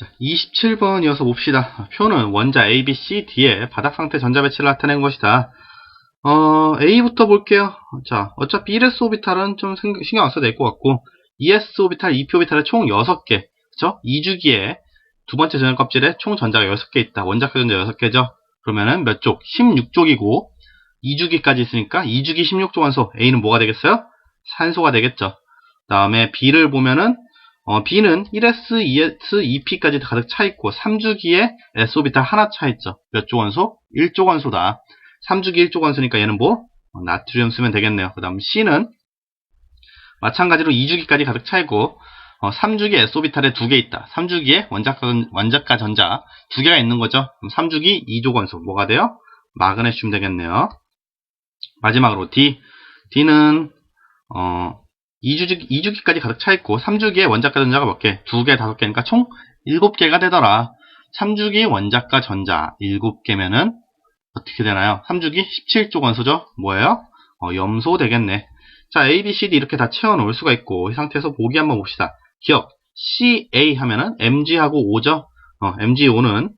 자, 27번 이어서 봅시다. 표는 원자 A, B, C, D의 바닥 상태 전자 배치를 나타낸 것이다. 어, A부터 볼게요. 자, 어차피 1s 오비탈은 좀 생- 신경 안 써도 될 것 같고, 2s 오비탈, 2p 오비탈에 총 6개, 그쵸? 2주기에 두 번째 전열 껍질에 총 전자가 6개 있다. 원자표 전자 6개죠? 그러면은 몇 쪽? 16쪽이고, 2주기까지 있으니까 2주기 16쪽 원소, A는 뭐가 되겠어요? 산소가 되겠죠. 다음에 B를 보면은, 어, B는 1s, 2s, 2p까지 가득 차 있고, 3주기에 s 오비탈 하나 차 있죠. 몇쪽 원소? 1쪽 원소다. 3주기 1쪽 원소니까 얘는 뭐? 어, 나트륨 쓰면 되겠네요. 그 다음 C는 마찬가지로 2주기까지 가득 차 있고, 어, 3주기 S오비탈에 두 개 있다. 3주기에 원자가, 원자가 전자 두 개가 있는 거죠. 그럼 3주기 2족 원소 뭐가 돼요? 마그네슘 되겠네요. 마지막으로 D. D는 어, 2주기, 2주기까지 가득 차 있고 3주기에 원자가 전자가 몇 개? 두 개, 다섯 개니까 총 7개가 되더라. 3주기 원자가 전자 7개면은 어떻게 되나요? 3주기 17족 원소죠? 뭐예요? 어, 염소 되겠네. 자, A, B, C, D 이렇게 다 채워놓을 수가 있고 이 상태에서 보기 한번 봅시다. 기억, CA 하면은 Mg하고 O죠? 어, MgO는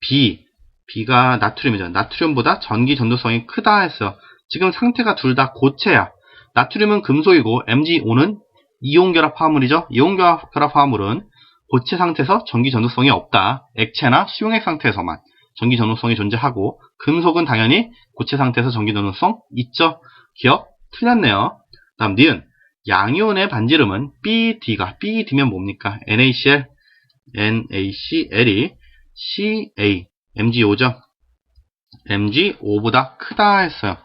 B, B가 나트륨이죠. 나트륨보다 전기 전도성이 크다 했어요. 지금 상태가 둘 다 고체야. 나트륨은 금속이고 MgO는 이온결합 화합물이죠. 이온결합 화합물은 고체 상태에서 전기 전도성이 없다. 액체나 수용액 상태에서만 전기 전도성이 존재하고 금속은 당연히 고체 상태에서 전기 전도성 있죠. 기억? 틀렸네요. 다음 니은 양이온의 반지름은 BD가 BD면 뭡니까? NaCl, NaCl이 CA, MgO죠. MgO보다 크다 했어요.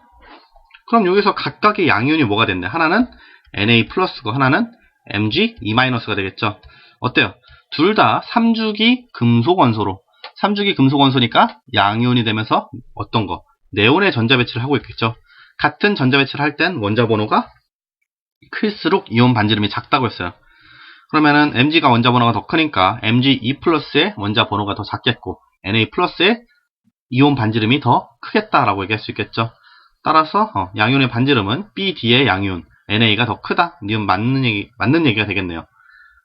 그럼 여기서 각각의 양이온이 뭐가 됐네? 하나는 Na 플러스고 하나는 Mg E 마이너스가 되겠죠. 어때요? 둘 다 3주기 금속 원소로 3주기 금속 원소니까 양이온이 되면서 어떤 거? 네온의 전자 배치를 하고 있겠죠. 같은 전자 배치를 할 땐 원자 번호가 클수록 이온 반지름이 작다고 했어요. 그러면은 Mg가 원자 번호가 더 크니까 Mg2 플러스의 원자 번호가 더 작겠고 Na 플러스의 이온 반지름이 더 크겠다라고 얘기할 수 있겠죠. 따라서 어, 양이온의 반지름은 BD의 양이온 NA가 더 크다. 니은 맞는 얘기 맞는 얘기가 되겠네요.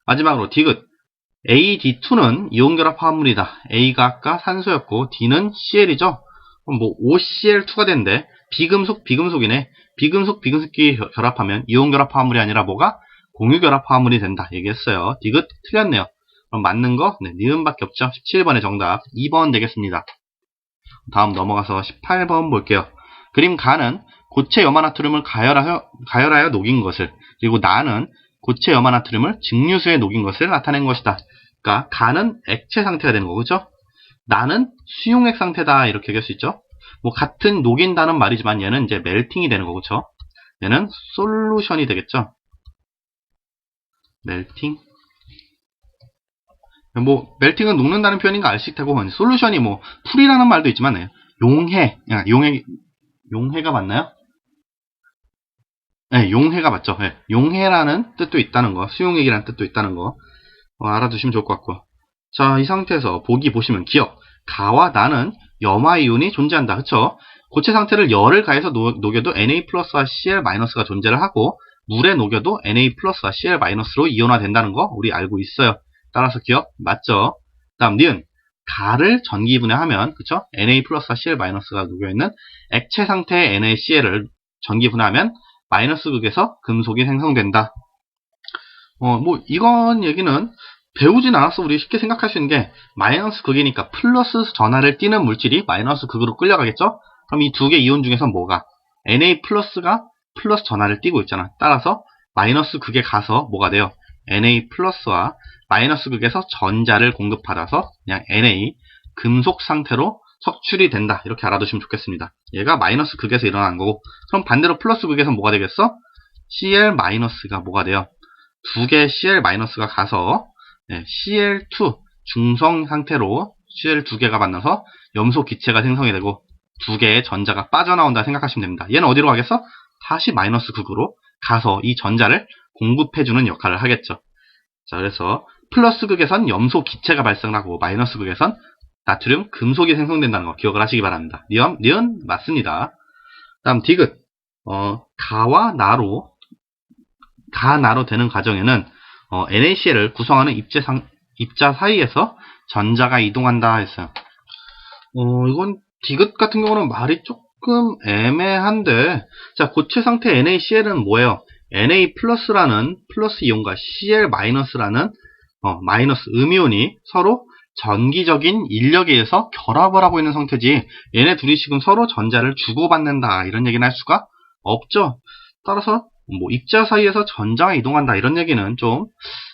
마지막으로 디귿 AD2는 이온결합 화합물이다. A가 아까 산소였고 D는 CL이죠. 그럼 뭐 OCl2가 된대. 비금속 비금속이네. 비금속 비금속끼리 결- 결합하면 이온결합 화합물이 아니라 뭐가 공유결합 화합물이 된다. 얘기했어요. 디귿 틀렸네요. 그럼 맞는 거 네, 니은밖에 없죠. 17번의 정답 2번 되겠습니다. 다음 넘어가서 18번 볼게요. 그림 가는 고체 염화나트륨을 가열하여, 가열하여 녹인 것을 그리고 나는 고체 염화나트륨을 증류수에 녹인 것을 나타낸 것이다. 그러니까 가는 액체 상태가 되는 거죠. 나는 수용액 상태다 이렇게 얘기할 수 있죠. 뭐 같은 녹인다는 말이지만 얘는 이제 멜팅이 되는 거죠. 얘는 솔루션이 되겠죠. 멜팅. 뭐 멜팅은 녹는다는 표현인가 알실 테고 솔루션이 뭐 풀이라는 말도 있지만 네, 용해, 야, 용해, 용해가 맞나요? 네, 용해가 맞죠. 네, 용해라는 뜻도 있다는 거, 수용액이라는 뜻도 있다는 거 어, 알아두시면 좋을 것 같고. 자, 이 상태에서 보기 보시면 기억, 가와 나는 염화이온이 존재한다. 그쵸? 고체 상태를 열을 가해서 녹, 녹여도 Na 플러스와 Cl 마이너스가 존재를 하고 물에 녹여도 Na 플러스와 Cl 마이너스로 이온화된다는 거 우리 알고 있어요. 따라서 기억 맞죠? 다음 니은 가를 전기 분해하면 그쵸? Na 플러스와 Cl 마이너스가 녹여있는 액체 상태의 NaCl을 전기 분해하면 마이너스 극에서 금속이 생성된다. 어, 뭐 이건 얘기는 배우진 않았어 우리 쉽게 생각할 수 있는 게 마이너스 극이니까 플러스 전하를 띠는 물질이 마이너스 극으로 끌려가겠죠? 그럼 이 두 개 이온 중에서 뭐가 Na 플러스가 플러스 전하를 띠고 있잖아. 따라서 마이너스 극에 가서 뭐가 돼요? Na 플러스와 마이너스 극에서 전자를 공급받아서 그냥 Na 금속 상태로 석출이 된다. 이렇게 알아두시면 좋겠습니다. 얘가 마이너스 극에서 일어나는 거고 그럼 반대로 플러스 극에서 뭐가 되겠어? Cl 마이너스가 뭐가 돼요? 두 개의 Cl 마이너스가 가서 네, Cl2 중성 상태로 Cl 두 개가 만나서 염소 기체가 생성이 되고 두 개의 전자가 빠져나온다 생각하시면 됩니다. 얘는 어디로 가겠어? 다시 마이너스 극으로 가서 이 전자를 공급해주는 역할을 하겠죠. 자, 그래서 플러스 극에선 염소 기체가 발생하고 마이너스 극에선 나트륨 금속이 생성된다는 거 기억을 하시기 바랍니다. 니은, 니은 맞습니다. 다음 디귿 어, 가와 나로 가 나로 되는 과정에는 어, NaCl을 구성하는 입체 상, 입자 사이에서 전자가 이동한다 했어요. 어, 이건 디귿 같은 경우는 말이 조금 애매한데, 자, 고체 상태 NaCl은 뭐예요? Na 플러스라는 플러스 이온과 Cl 마이너스라는 어, 마이너스 음이온이 서로 전기적인 인력에 의해서 결합을 하고 있는 상태지, 얘네 둘이 지금 서로 전자를 주고받는다, 이런 얘기는 할 수가 없죠. 따라서, 뭐, 입자 사이에서 전자가 이동한다, 이런 얘기는 좀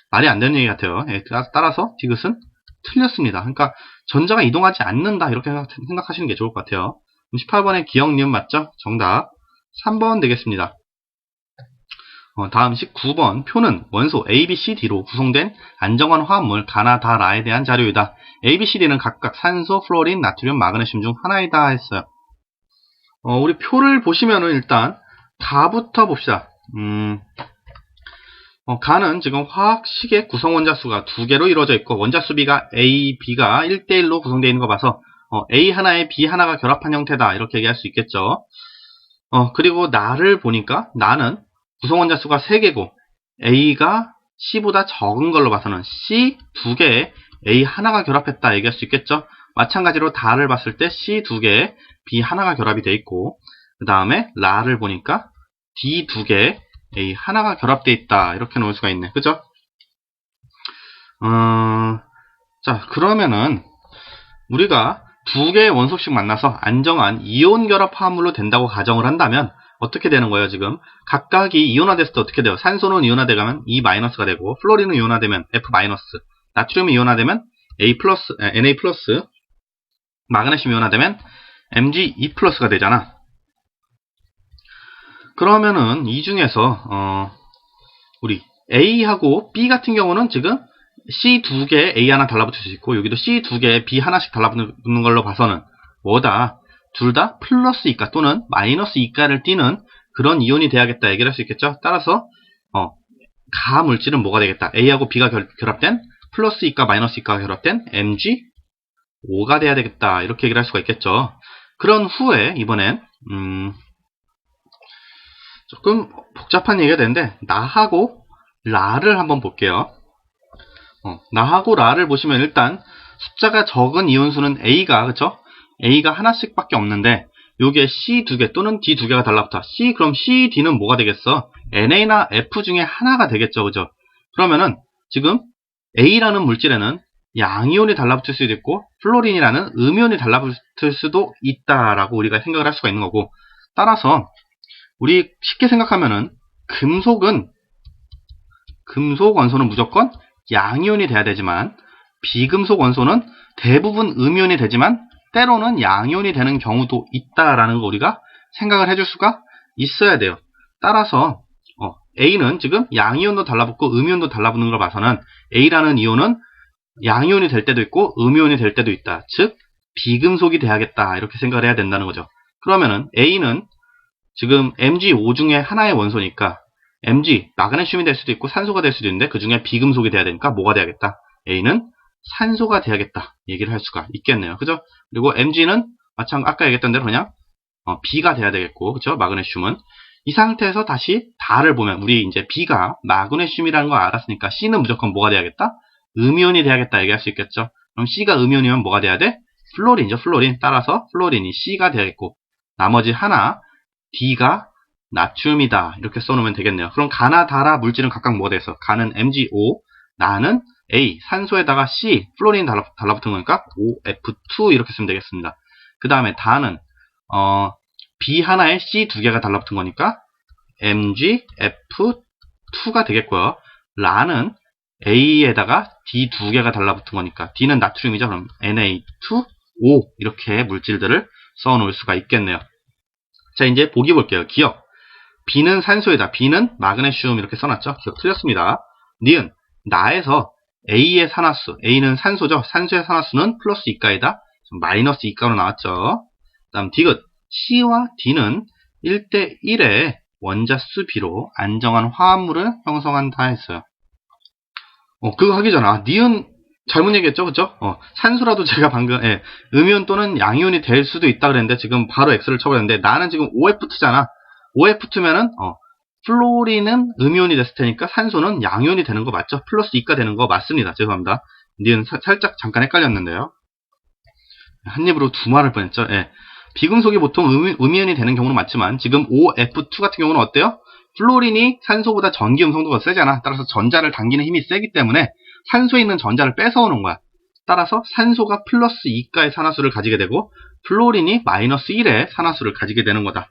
말이 안 되는 얘기 같아요. 예, 따라서 디귿은 틀렸습니다. 그러니까 전자가 이동하지 않는다 이렇게 생각하시는 게 좋을 것 같아요. 18번의 기억 니은 맞죠? 정답 3번 되겠습니다. 어, 다음 19번 표는 원소 A, B, C, D로 구성된 안정환 화합물 가나다라에 대한 자료이다. A, B, C, D는 각각 산소, 플로린, 나트륨, 마그네슘 중 하나이다 했어요. 어, 우리 표를 보시면은 일단 다부터 봅시다. 음, 어, 가는 지금 화학식의 구성 원자 수가 두 개로 이루어져 있고 원자수 B가 A, B가 1대1로 구성되어 있는 거 봐서 어, A 하나에 B 하나가 결합한 형태다 이렇게 얘기할 수 있겠죠. 어, 그리고 나를 보니까 나는 구성 원자 수가 3개고 A가 C보다 적은 걸로 봐서는 C 두 개에 A 하나가 결합했다 얘기할 수 있겠죠. 마찬가지로 다를 봤을 때 C 두 개에 B 하나가 결합이 돼 있고 그 다음에 라를 보니까 D 두 개에 A 하나가 결합되어 있다 이렇게 놓을 수가 있네 그죠? 어, 자 그러면은 우리가 두 개의 원소씩 만나서 안정한 이온 결합 화합물로 된다고 가정을 한다면 어떻게 되는 거예요 지금? 각각이 이온화됐을 때 어떻게 돼요? 산소는 이온화되면 E 마이너스가 되고 플로린은 이온화되면 F 마이너스 나트륨이 이온화되면 A 플러스 Na 플러스 마그네슘 이온화되면 Mg E 플러스가 되잖아. 그러면은 이 중에서 어, 우리 A하고 B 같은 경우는 지금 C 두 개에 A 하나 달라붙을 수 있고 여기도 C 두 개에 B 하나씩 달라붙는 걸로 봐서는 뭐다 둘 다 플러스 이가 또는 마이너스 이가를 띠는 그런 이온이 돼야겠다 얘기를 할 수 있겠죠. 따라서 어, 가 물질은 뭐가 되겠다. A하고 B가 결, 합된 플러스 이가 마이너스 이가가 결합된 Mg 5가 돼야 되겠다 이렇게 얘기를 할 수가 있겠죠. 그런 후에 이번엔 음, 조금 복잡한 얘기가 되는데 나하고 라를 한번 볼게요. 어, 나하고 라를 보시면 일단 숫자가 적은 이온수는 A가 그쵸? A가 하나씩밖에 없는데 요게 C 두 개 또는 D 두 개가 달라붙어. C 그럼 C, D는 뭐가 되겠어? NA나 F 중에 하나가 되겠죠, 그죠? 그러면은 지금 A라는 물질에는 양이온이 달라붙을 수도 있고 플로린이라는 음이온이 달라붙을 수도 있다라고 우리가 생각을 할 수가 있는 거고 따라서 우리 쉽게 생각하면은 금속은 금속 원소는 무조건 양이온이 돼야 되지만 비금속 원소는 대부분 음이온이 되지만 때로는 양이온이 되는 경우도 있다라는 거 우리가 생각을 해줄 수가 있어야 돼요. 따라서 어, A는 지금 양이온도 달라붙고 음이온도 달라붙는 걸 봐서는 A라는 이온은 양이온이 될 때도 있고 음이온이 될 때도 있다. 즉 비금속이 돼야겠다 이렇게 생각을 해야 된다는 거죠. 그러면은 A는 지금 Mg5 중에 하나의 원소니까 Mg, 마그네슘이 될 수도 있고 산소가 될 수도 있는데 그 중에 비금속이 돼야 되니까 뭐가 돼야겠다? A는 산소가 돼야겠다. 얘기를 할 수가 있겠네요. 그죠? 그리고 Mg는 마찬 아까 얘기했던 대로 그냥 어, B가 돼야 되겠고, 그죠? 마그네슘은 이 상태에서 다시 다를 보면 우리 이제 B가 마그네슘이라는 걸 알았으니까 C는 무조건 뭐가 돼야겠다? 음이온이 돼야겠다 얘기할 수 있겠죠. 그럼 C가 음이온이면 뭐가 돼야 돼? 플로린이죠. 플로린. 따라서 플로린이 C가 돼야겠고 나머지 하나 D가 나트륨이다. 이렇게 써놓으면 되겠네요. 그럼 가나 다라 물질은 각각 뭐가 돼서 가는 MgO, 나는 A, 산소에다가 C, 플로린 달라, 달라붙은 거니까 OF2 이렇게 쓰면 되겠습니다. 그 다음에 다는 어, B 하나에 C 두 개가 달라붙은 거니까 MgF2가 되겠고요. 라는 A에다가 D 두 개가 달라붙은 거니까 D는 나트륨이죠. 그럼 Na2O 이렇게 물질들을 써 놓을 수가 있겠네요. 자, 이제 보기 볼게요. 기억. B는 산소이다. B는 마그네슘 이렇게 써놨죠. 기억 틀렸습니다. 니은 나에서 A의 산화수, A는 산소죠. 산소의 산화수는 플러스 2가이다. 마이너스 2가로 나왔죠. 다음 디귿. C와 D는 1대 1의 원자수 B로 안정한 화합물을 형성한다 했어요. 어, 그거 하기 전에, 아, 니은 잘못 얘기했죠, 그죠? 어, 산소라도 제가 방금, 예, 음이온 또는 양이온이 될 수도 있다 그랬는데, 지금 바로 X를 쳐버렸는데, 나는 지금 OF2잖아. OF2면은, 어, 플로린은 음이온이 됐을 테니까 산소는 양이온이 되는 거 맞죠? 플러스 2가 되는 거 맞습니다. 죄송합니다. 니은 사- 살짝 잠깐 헷갈렸는데요. 한 입으로 두 말을 뻔했죠. 예. 비금속이 보통 음, 음이온이 되는 경우는 많지만 지금 OF2 같은 경우는 어때요? 플로린이 산소보다 전기 음성도가 세잖아. 따라서 전자를 당기는 힘이 세기 때문에 산소에 있는 전자를 뺏어오는 거야. 따라서 산소가 플러스 2가의 산화수를 가지게 되고 플로린이 마이너스 1의 산화수를 가지게 되는 거다.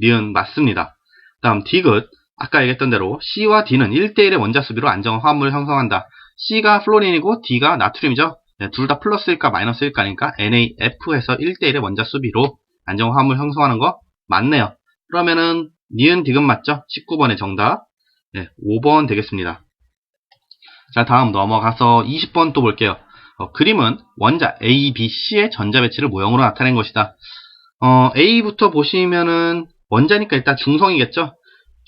니은 맞습니다. 다음 디귿 아까 얘기했던 대로 C와 D는 1대1의 원자 수비로 안정화 화합물을 형성한다. C가 플로린이고 D가 나트륨이죠. 네, 둘다 플러스 1가 마이너스 1가니까 NaF에서 1대1의 원자 수비로 안정화 화합물 형성하는 거 맞네요. 그러면은 니은 디귿 맞죠? 19번의 정답. 네, 5번 되겠습니다. 자, 다음 넘어가서 20번 또 볼게요. 어, 그림은 원자 A, B, C의 전자 배치를 모형으로 나타낸 것이다. 어, A부터 보시면은 원자니까 일단 중성이겠죠?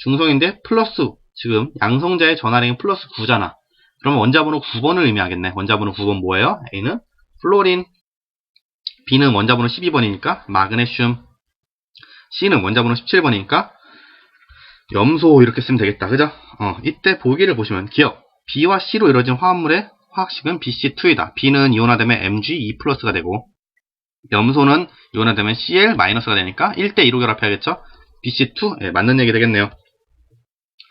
중성인데 플러스 지금 양성자의 전하량이 플러스 9잖아. 그러면 원자번호 9번을 의미하겠네. 원자번호 9번 뭐예요? A는 플로린, B는 원자번호 12번이니까 마그네슘, C는 원자번호 17번이니까 염소 이렇게 쓰면 되겠다. 그죠? 어, 이때 보기를 보시면 기억 B와 C로 이루어진 화합물의 화학식은 BC2이다. B는 이온화되면 Mg2+가 되고 염소는 이온화되면 Cl-가 되니까 1대2로 결합해야겠죠? BC2 예, 맞는 얘기 되겠네요.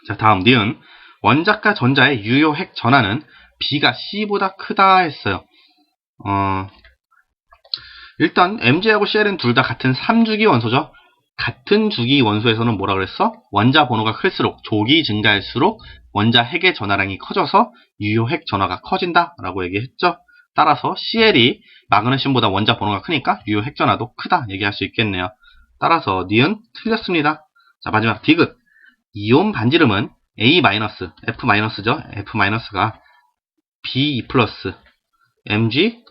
자 다음 니은 원자과 전자의 유효 핵 전하는 B가 C보다 크다 했어요. 어, 일단 Mg하고 Cl은 둘 다 같은 3주기 원소죠. 같은 주기 원소에서는 뭐라 그랬어? 원자 번호가 클수록 족이 증가할수록 원자 핵의 전하량이 커져서 유효 핵 전하가 커진다 라고 얘기했죠. 따라서 CL이 마그네슘보다 원자 번호가 크니까 유효 핵 전하도 크다 얘기할 수 있겠네요. 따라서 니은 틀렸습니다. 자 마지막 디귿 이온 반지름은 A- F-죠. F-가 B2 Mg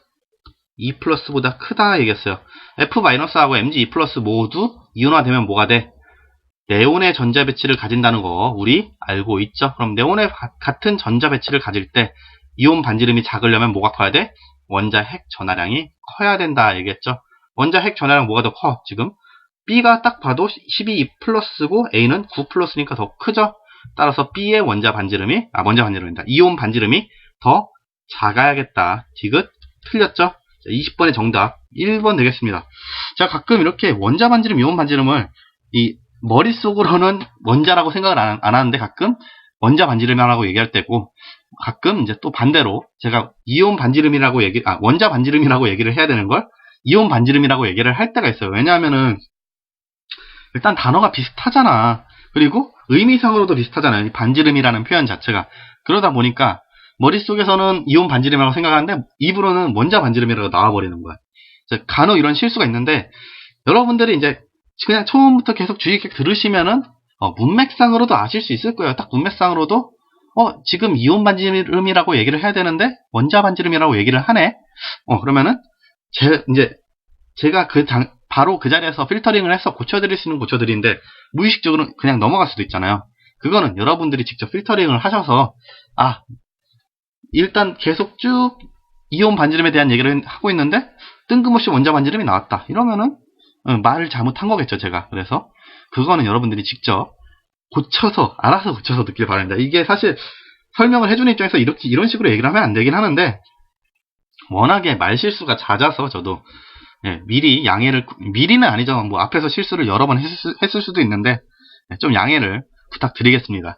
E 보다 크다 얘기했어요. F-하고 Mg E 모두 이온화되면 뭐가 돼? 네온의 전자 배치를 가진다는 거 우리 알고 있죠? 그럼 네온의 가- 같은 전자 배치를 가질 때 이온 반지름이 작으려면 뭐가 커야 돼? 원자 핵 전하량이 커야 된다 얘기했죠? 원자 핵 전하량 뭐가 더 커? 지금 B가 딱 봐도 12 플러스고 A는 9 플러스니까 더 크죠? 따라서 B의 원자 반지름이 아 원자 반지름이다. 이온 반지름이 더 작아야겠다. 디귿 틀렸죠? 20번의 정답 1번 되겠습니다. 자 가끔 이렇게 원자 반지름, 이온 반지름을 이 머릿속으로는 원자라고 생각을 안, 안 하는데 가끔 원자 반지름이라고 얘기할 때고 가끔 이제 또 반대로 제가 이온 반지름이라고 얘기 아 원자 반지름이라고 얘기를 해야 되는 걸 이온 반지름이라고 얘기를 할 때가 있어요. 왜냐하면은 일단 단어가 비슷하잖아. 그리고 의미상으로도 비슷하잖아요. 이 반지름이라는 표현 자체가 그러다 보니까 머릿속에서는 이온 반지름이라고 생각하는데 입으로는 원자 반지름이라고 나와버리는 거야. 간혹 이런 실수가 있는데 여러분들이 이제 그냥 처음부터 계속 주의 깊게 들으시면은 어, 문맥상으로도 아실 수 있을 거예요. 딱 문맥상으로도 어 지금 이온 반지름이라고 얘기를 해야 되는데 원자 반지름이라고 얘기를 하네. 어 그러면은 제 이제 제가 그 당, 바로 그 자리에서 필터링을 해서 고쳐드릴 수 있는 고쳐드리는데 무의식적으로 그냥 넘어갈 수도 있잖아요. 그거는 여러분들이 직접 필터링을 하셔서 아 일단 계속 쭉 이온 반지름에 대한 얘기를 하고 있는데 뜬금없이 원자 반지름이 나왔다. 이러면은 어, 말을 잘못한 거겠죠, 제가. 그래서 그거는 여러분들이 직접 고쳐서 알아서 고쳐서 듣길 바랍니다. 이게 사실 설명을 해주는 입장에서 이렇게 이런 식으로 얘기를 하면 안 되긴 하는데 워낙에 말 실수가 잦아서 저도 예, 미리 양해를 미리는 아니죠. 뭐 앞에서 실수를 여러 번 했을, 수- 했을 수도 있는데 예, 좀 양해를 부탁드리겠습니다.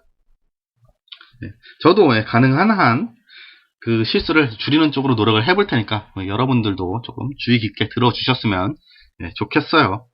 예, 저도 예, 가능한 한 그 실수를 줄이는 쪽으로 노력을 해볼 테니까 뭐 여러분들도 조금 주의 깊게 들어주셨으면 예, 좋겠어요.